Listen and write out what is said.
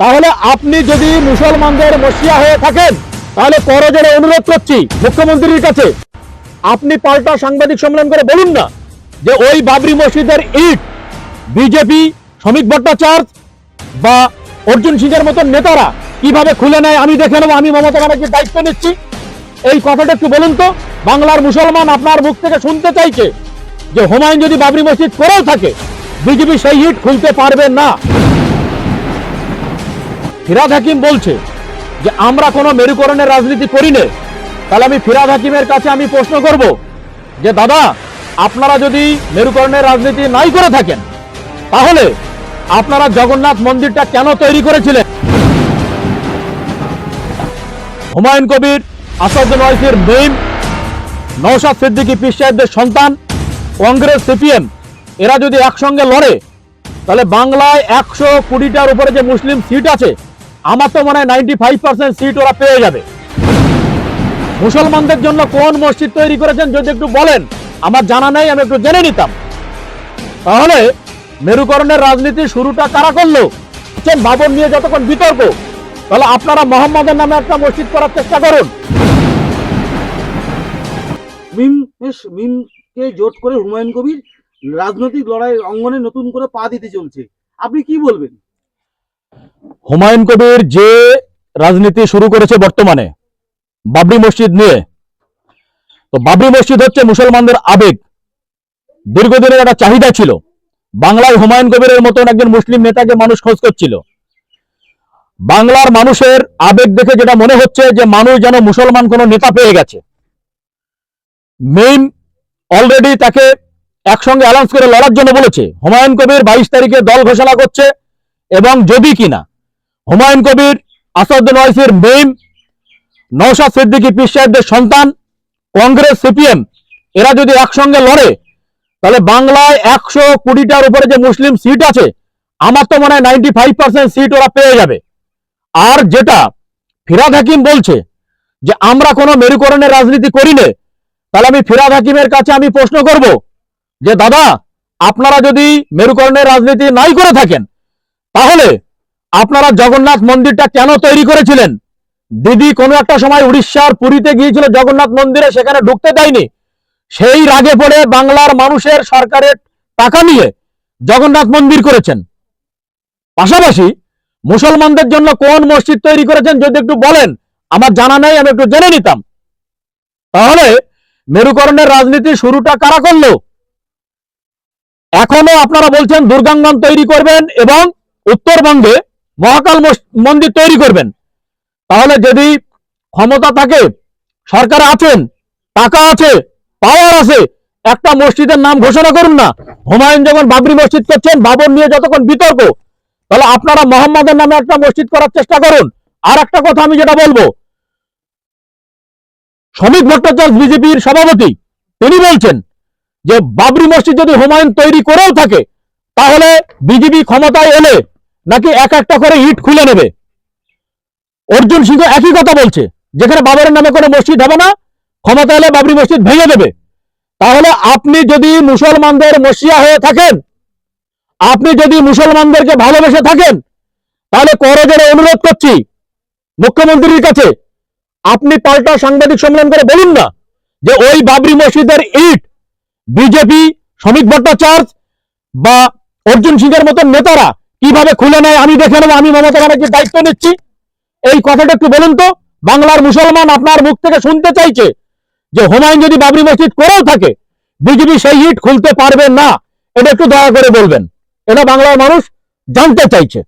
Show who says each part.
Speaker 1: তাহলে আপনি যদি মুসলমানদের মসিয়া হয়ে থাকেন, তাহলে করজোড়ে অনুরোধ করছি মুখ্যমন্ত্রীর কাছে, আপনি পাল্টা সাংবাদিক সম্মেলন করে বলুন না যে ওই বাবরি মসজিদের ইট বিজেপি, শ্রমিক ভট্টাচার্য বা অর্জুন সিংয়ের মতন নেতারা কীভাবে খুলে নেয় আমি দেখে নেব, আমি মমতা ব্যানার্জির দায়িত্ব নিচ্ছি। এই কথাটা একটু বলুন তো, বাংলার মুসলমান আপনার মুখ থেকে শুনতে চাইছে যে হুমায়ুন যদি বাবরি মসজিদ করেও থাকে, বিজেপি সেই ইট খুলতে পারবে না। ফিরাদ হাকিম বলছে যে, আমরা কোনো মেরুকরণের রাজনীতি করি নে তাহলে আমি ফিরাদ হাকিমের কাছে আমি প্রশ্ন করব যে, দাদা, আপনারা যদি মেরুকরণের রাজনীতি নাই করে থাকেন, তাহলে আপনারা জগন্নাথ মন্দিরটা কেন তৈরি করেছিলেন? হুমায়ুন কবির আসাদুল ওয়াইসির মেইন নৌশাদ সিদ্দিকী পীর সাহেবদের সন্তান, কংগ্রেস সিপিএম, এরা যদি একসঙ্গে লড়ে, তাহলে বাংলায় একশো কুড়িটার উপরে যে মুসলিম সিট আছে আমার তো মনে হয় ফাইভ পার্সেন্ট সিট ওরা পেয়ে যাবে। মুসলমানদের জন্য কোন মসজিদ তৈরি করেছেন যদি একটু বলেন, আমার জানা নেই, আমি একটু জেনে নিতাম। তাহলে মেরুকরণের রাজনীতি শুরুটা কারা করল? বাবর নিয়ে যতক্ষণ বিতর্ক, তাহলে আপনারা মোহাম্মদের নামে একটা মসজিদ করার চেষ্টা করুন।
Speaker 2: মিম মিমকে জোট করে হুমায়ুন কবির রাজনৈতিক লড়াই অঙ্গনে নতুন করে পা দিতে চলছে। আপনি কি বলবেন?
Speaker 1: হুমায়ুন কবির যে রাজনীতি শুরু করেছে বর্তমানে, বাবরি মসজিদ নিয়ে। তো বাবরি মসজিদ হচ্ছে মুসলমানদের আবেগ। দীর্ঘদিনের একটা চাহিদা ছিল। বাংলায় হুমায়ুন কবিরের মতন একজন মুসলিম নেতাকে মানুষ খোঁজ করছিল। বাংলার মানুষের আবেগ দেখে যেটা মনে হচ্ছে যে মানুষ যেন মুসলমান কোনো নেতা পেয়ে গেছে। মেইন অলরেডি তাকে একসঙ্গে অ্যালাউন্স করে লড়ার জন্য বলেছে। হুমায়ুন কবির বাইশ তারিখে দল ঘোষণা করছে এবং যদি কিনা হুমায়ুন কবির আসাদুল ওয়াইসির মেইন নৌশাদ সিদ্দিকী পীর সন্তান, কংগ্রেস, সিপিএম, এরা যদি একসঙ্গে লড়ে, তাহলে বাংলায় একশো কুড়িটার উপরে যে মুসলিম সিট আছে, আমার তো মনে হয় নাইনটি ফাইভ পার্সেন্ট সিট ওরা পেয়ে যাবে। আর যেটা ফিরাদ হাকিম বলছে যে, আমরা কোনো মেরুকরণের রাজনীতি করি নে তাহলে আমি ফিরাদ হাকিমের কাছে আমি প্রশ্ন করব যে, দাদা, আপনারা যদি মেরুকরণের রাজনীতি নাই করে থাকেন তাহলে আপনারা জগন্নাথ মন্দিরটা কেন তৈরি করেছিলেন? দিদি কোনো একটা সময় উড়িষ্যার পুরীতে গিয়েছিল, জগন্নাথ মন্দিরে সেখানে ঢুকতে দেয়নি। সেই রাগে পড়ে বাংলার মানুষের সরকারের টাকা নিয়ে জগন্নাথ মন্দির করেছেন। পাশাপাশি মুসলমানদের জন্য কোন মসজিদ তৈরি করেছেন যদি একটু বলেন, আমার জানা নেই, আমি একটু জেনে নিতাম। তাহলে মেরুকরণের রাজনীতি শুরুটা কারা করল? এখনও আপনারা বলছেন দুর্গাঙ্গন তৈরি করবেন এবং উত্তরবঙ্গে মহাকাল মন্দির তৈরি করবেন। তাহলে যদি ক্ষমতা থাকে, সরকার আছেন, টাকা আছে পাওয়ার আছে, একটা মসজিদের নাম ঘোষণা করুন না। হুমায়ুন যখন বাবরি মসজিদ করছেন, বাবর নিয়ে যতক্ষণ বিতর্ক, তাহলে আপনারা মোহাম্মদের নামে একটা মসজিদ করার চেষ্টা করুন। আর একটা কথা আমি যেটা বলব, শ্রমিক ভট্টাচার্য বিজেপির সভাপতি, তিনি বলছেন যে বাবরি মসজিদ যদি হুমায়ুন তৈরি করেও থাকে, তাহলে বিজেপি ক্ষমতায় এলে নাকি এক একটা করে ইট খুলে নেবে? অর্জুন সিংহ একই কথা বলছে, যেখানে বাবরের নামে কোনো মসজিদ হবে না, ক্ষমতা এলে বাবরি মসজিদ ভেঙে দেবে। তাহলে আপনি যদি মুসলমানদের মসিয়া হয়ে থাকেন, আপনি যদি মুসলমানদেরকে ভালোবেসে থাকেন, তাহলে করজোড়ে অনুরোধ করছি মুখ্যমন্ত্রীর কাছে, আপনি পাল্টা সাংবাদিক সম্মেলন করে বলুন না যে ওই বাবরি মসজিদের ইট বিজেপি, শ্রমিক ভট্টাচার্য বা অর্জুন সিংয়ের মতন নেতারা কীভাবে খুলে নেয় আমি দেখে নেব, আমি মমতা ব্যানার্জির দায়িত্ব নিচ্ছি। এই কথাটা একটু বলুন তো, বাংলার মুসলমান আপনার মুখ থেকে শুনতে চাইছে যে হুমায়ুন যদি বাবরি মসজিদ করেও থাকে, বিজেপি সেই ইট খুলতে পারবে না, এটা একটু দয়া করে বলবেন। এটা বাংলার মানুষ জানতে চাইছে।